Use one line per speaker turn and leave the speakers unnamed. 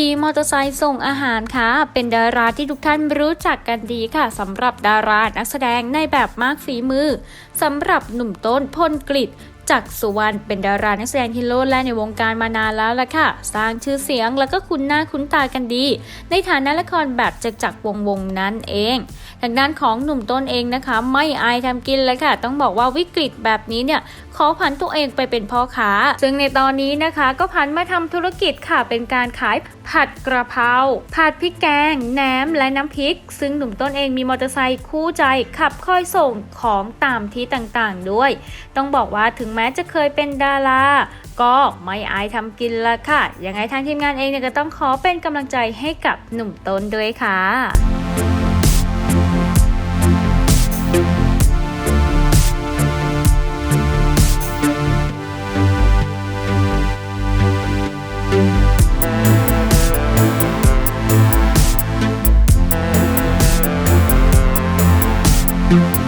ขี่มอเตอร์ไซค์ส่งอาหารค่ะ เป็นดาราที่ทุกท่านรู้จักกันดีค่ะสำหรับดารานักแสดงในแบบมากฝีมือสำหรับหนุ่มต้นพลกฤษจักสุวรรณเป็นดารานักแสดงที่โลดและในวงการมานานแล้วละค่ะ สร้างชื่อเสียงแล้วก็คุ้นหน้าคุ้นตากันดี ในฐานะละครแบบจักจักวงวงนั้นเอง ทางด้านของหนุ่มต้นเองนะคะ ไม่อายทำกินเลยค่ะ ต้องบอกว่าวิกฤตแบบนี้เนี่ยขอผันตัวเองไปเป็นพ่อค้า ซึ่งในตอนนี้นะคะ ก็ผันมาทำธุรกิจค่ะ เป็นการขายผัดกระเพราผัดพริกแกงแหนมและน้ำพริก ซึ่งหนุ่มต้นเองมีมอเตอร์ไซค์คู่ใจขับค่อยส่งของตามที่ต่างๆด้วย ต้องบอกว่าถึงแม้จะเคยเป็นดาราก็ไม่อายทำกินละค่ะ ยังไงทางทีมงานเองเนี่ยก็ต้องขอเป็นกำลังใจให้กับหนุ่มต้นด้วยค่ะ
thank you